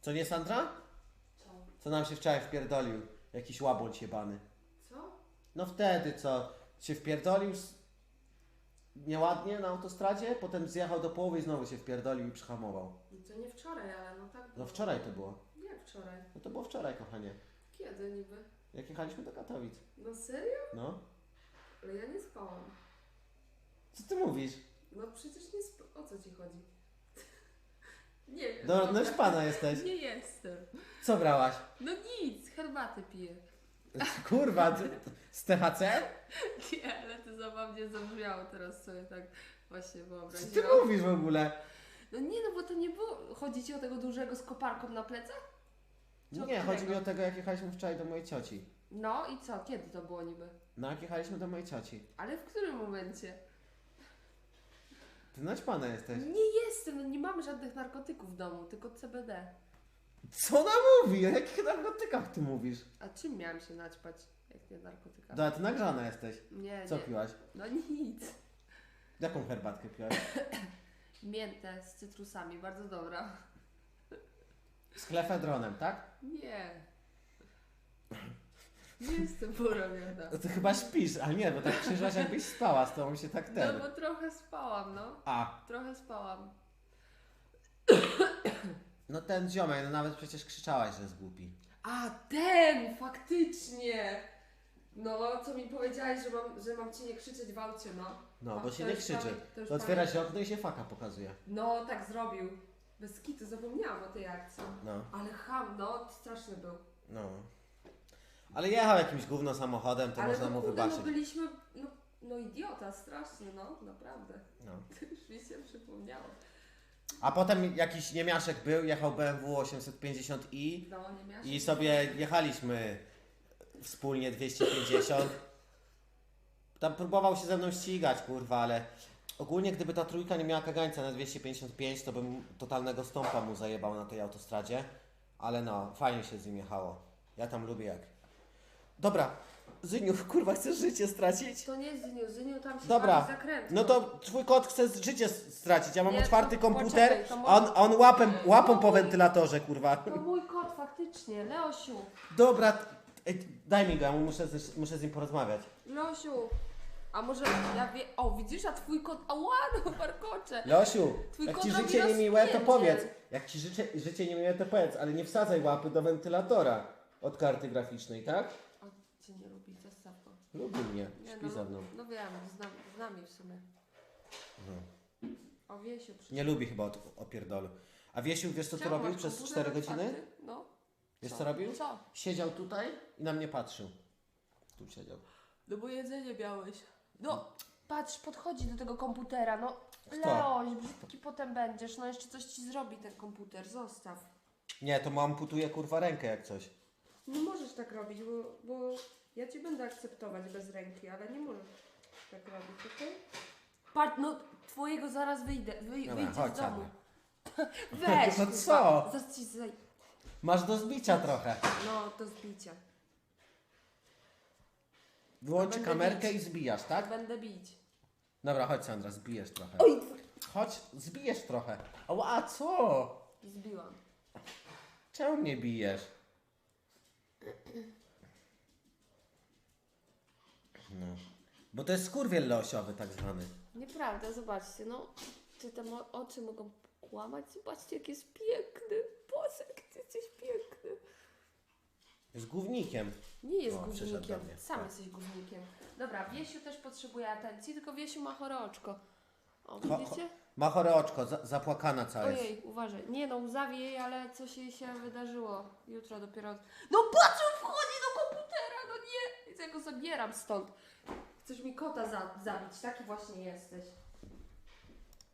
Co nie Sandra? Co? Co nam się wczoraj wpierdolił? Jakiś łabądź jebany. Co? No wtedy co? Się wpierdolił s- nieładnie na autostradzie, potem zjechał do połowy i znowu się wpierdolił i przyhamował. No to nie wczoraj, ale no tak No było. wczoraj to było. Jak wczoraj? No to było wczoraj, kochanie. Kiedy niby? Jak jechaliśmy do Katowic. No serio? No. Ale ja nie spałam. Co ty mówisz? No przecież nie sp... O co ci chodzi? Nie wiem. No, no pana jesteś. Nie jestem. Co brałaś? No nic, herbatę piję. Kurwa, ty- z THC? Nie, ale to zabawnie zabrzmiało teraz sobie tak właśnie Co ty wyobraziłam. mówisz w ogóle? No nie, no bo to nie było... Chodzi ci o tego dużego z koparką na plecach? Co Nie, od chodzi mi o tego, jak jechaliśmy wczoraj do mojej cioci. No i co? Kiedy to było niby? No jak jechaliśmy do mojej cioci. Ale w którym momencie? Ty naćpana jesteś. Nie jestem, no nie mamy żadnych narkotyków w domu, tylko CBD. Co ona mówi? O jakich narkotykach ty mówisz? A czym miałam się naćpać, jak nie narkotykami? Da, ty nagrzana jesteś. Nie, Co nie. piłaś? No nic. Jaką herbatkę piłaś? Miętę z cytrusami, bardzo dobra. Z klefedronem, tak? Nie. Nie jestem porobiona. No ty chyba śpisz, a nie, bo tak krzyżasz jakbyś spała, z tobą się tak No ten. bo trochę spałam, no. A, Trochę spałam. no ten ziomek, no nawet przecież krzyczałaś, że jest głupi. A ten, faktycznie! No, co mi powiedziałeś, że mam, że mam ci nie krzyczeć w aucie, no. No, A, bo się to nie krzyczy. pamię- to już To otwiera się okno i się faka pokazuje. No, tak zrobił. Bez kitu, zapomniałam o tej akcji. No, Ale ham, no, straszny był. no. Ale jechał jakimś gówno samochodem, to Ale można no, mu kurde, wybaczyć. no byliśmy, no, no idiota, strasznie, no, naprawdę. No. Już mi się przypomniało. A potem jakiś niemiaszek był, jechał BMW 850i No, nie miałeś... i sobie jechaliśmy wspólnie 250. Tam próbował się ze mną ścigać, kurwa, ale ogólnie gdyby ta trójka nie miała kagańca na 255, to bym totalnego stąpa mu zajebał na tej autostradzie. Ale no, fajnie się z nim jechało. Ja tam lubię jak. Dobra, Zyniu, kurwa, chcesz życie stracić? To nie jest Zyniu, Zyniu tam się Dobra, zakrętką. No to twój kot chce życie stracić. Ja mam Nie, otwarty to komputer, poczekaj, to a on, on łapem, łapą po wentylatorze, kurwa. To mój kot, faktycznie, Leosiu. Dobra, ej, daj mi go, ja mu muszę, z- muszę z nim porozmawiać. Leosiu. A może ja wie... O, widzisz, a twój kot... Ała, no, warkocze. Leosiu, Twój jak kot ci robi życie niemiłe, to powiedz. Jak ci życie, życie niemiłe, to powiedz, ale nie wsadzaj łapy do wentylatora od karty graficznej, tak? Cię nie lubi, zostaw go. Lubi mnie, Nie, śpi no, ze mną. No wiem, znam, znam w sumie. O, Wiesiu przyszedł. Nie lubi chyba od opierdolu. A Wiesiu, wiesz co tu Czemu robił masz przez komputer 4 godziny? otwarty? No. Wiesz co robił? Co? Siedział tutaj i na mnie patrzył. Tu siedział. No bo jedzenie miałeś. No, patrz, podchodzi do tego komputera, no. Kto? Leoś, brzydki potem będziesz, no jeszcze coś ci zrobi ten komputer, zostaw. Nie, to mu amputuje kurwa rękę jak coś. Nie możesz tak robić, bo, bo ja ci będę akceptować bez ręki, ale nie możesz tak robić, okej? Patrz, no twojego zaraz wyjdę, wyj, Dobra, wyjdzie chodź, z domu. Sandra. Weź, No kurwa, co? Zaraz ci zaj... Masz do zbicia trochę. No, to zbicia. Wyłączy Będę kamerkę bić. i zbijasz, tak? Będę bić. Dobra, chodź Sandra, zbijesz trochę. Oj! Chodź, zbijesz trochę. O, a co? Zbiłam. Czemu mnie bijesz? No. Bo to jest skurwiel losiowy tak zwany. Nieprawda, zobaczcie, no. Czy te mo- oczy mogą kłamać? Zobaczcie, jak jest piękny. Boże, jak ty jesteś piękny. Jest głównikiem. Nie jest O, przyszedł gównikiem. do mnie. Sam Tak. jesteś gównikiem. Dobra, Wiesiu też potrzebuje atencji, tylko Wiesiu ma chore oczko. O, Cho- widzicie? Ma chore oczko, za, zapłakana cała jest. Ojej, uważaj. Nie no, łzawi jej, ale coś jej się wydarzyło. Jutro dopiero... No patrz, on wchodzi do komputera, no nie! Ja go zabieram stąd. Chcesz mi kota za- zabić, taki właśnie jesteś.